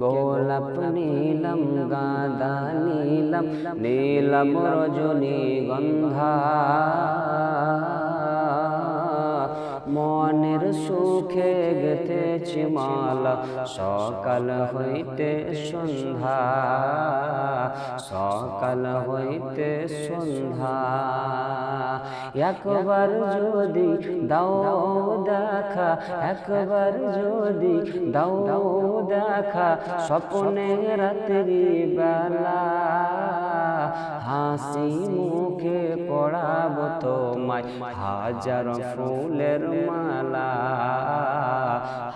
गोलप्र मीलं गाद नीलील प्रजली गङ्गा মনের সুখে গেথেছি মালা, সকাল হইতে সন্ধ্যা, সকাল হইতে সন্ধ্যা। একবার যদি দাও দেখা, একবার যদি দাও দেখা, স্বপ্নে রাত্রি বেলা। হাসি মুখে পড়াব তোমায়, হাজার ফুলের মালা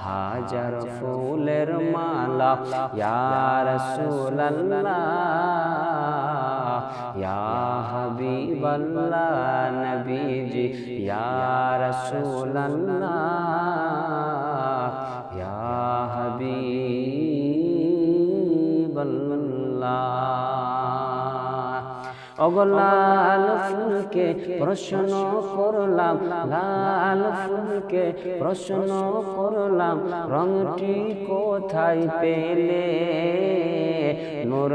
হাজার ফুলের মালা ইয়ার সুল্লাহ ইয়া হাবিবাল্লাহ নবীজি ইয়া রাসূলুল্লাহ ইয়া হাবিবাল্লাহ অগলাল ফুলকে প্রশ্ন করলাম লাল ফুলকে প্রশ্ন করলাম রংটি কোথায় পেলে? নূর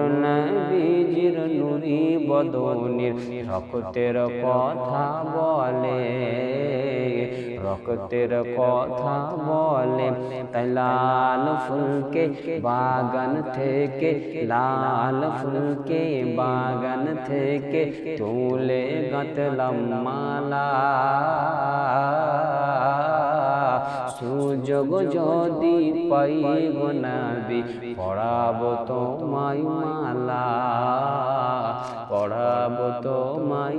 নুরি বদনির রক্তের কথা বলে, রক্তের কথা বলে। তাই লাল ফুলকে বাগান থেকে, লাল ফুলকে বাগান থেকে তুলে গাঁতলাম মালা। সুযোগ যদি পাই গো নবী, পড়াবো তোমায় মালা। পড়াবো তোমায়।